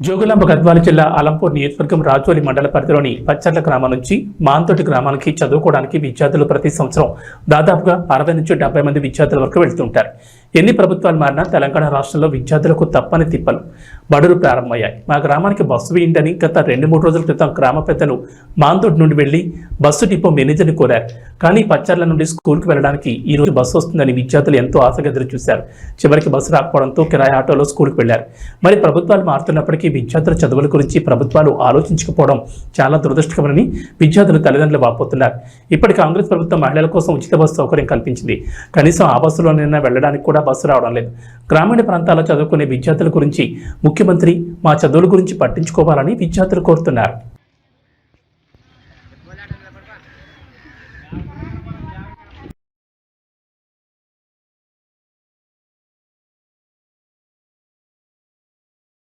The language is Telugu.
జోగులాంబ గద్వాల జిల్లా అలంపూర్ నియోజకవర్గం రాజోలి మండల పరిధిలోని పచ్చర్ల గ్రామం నుంచి మాంతోటి గ్రామానికి చదువుకోవడానికి విద్యార్థులు ప్రతి సంవత్సరం దాదాపుగా అరవై నుంచి డెబ్బై మంది విద్యార్థుల వరకు వెళ్తుంటారు. ఎన్ని ప్రభుత్వాలు మారినా తెలంగాణ రాష్ట్రంలో విద్యార్థులకు తప్పని తిప్పలు. బడులు ప్రారంభమయ్యాయి. మా గ్రామానికి బస్సు వేయండి గత రెండు మూడు రోజుల క్రితం గ్రామ పెద్దలు మాంతోటి నుండి వెళ్ళి బస్సు డిపో మేనేజర్ని కోరారు. కానీ పచ్చర్ల నుండి స్కూల్కి వెళ్ళడానికి ఈ రోజు బస్సు వస్తుందని విద్యార్థులు ఎంతో ఆశగా ఎదురు చూశారు. చివరికి బస్సు రాకపోవడంతో కిరాయి ఆటోలో స్కూల్కి వెళ్ళారు మరి ప్రభుత్వాలు మారుతున్నప్పటికీ విద్యార్థుల చదువుల గురించి ప్రభుత్వాలు ఆలోచించకపోవడం చాలా దురదృష్టకరమని విద్యార్థులు తల్లిదండ్రులు వాపోతున్నారు. ఇప్పటి కాంగ్రెస్ ప్రభుత్వం మహిళల కోసం ఉచిత బస్సు సౌకర్యం కల్పించింది. కనీసం ఆ బస్సులోనైనా వెళ్ళడానికి కూడా బస్సు రావడం లేదు. గ్రామీణ ప్రాంతాల్లో చదువుకునే విద్యార్థుల గురించి ముఖ్యమంత్రి మా చదువుల గురించి పట్టించుకోవాలని విద్యార్థులు కోరుతున్నారు.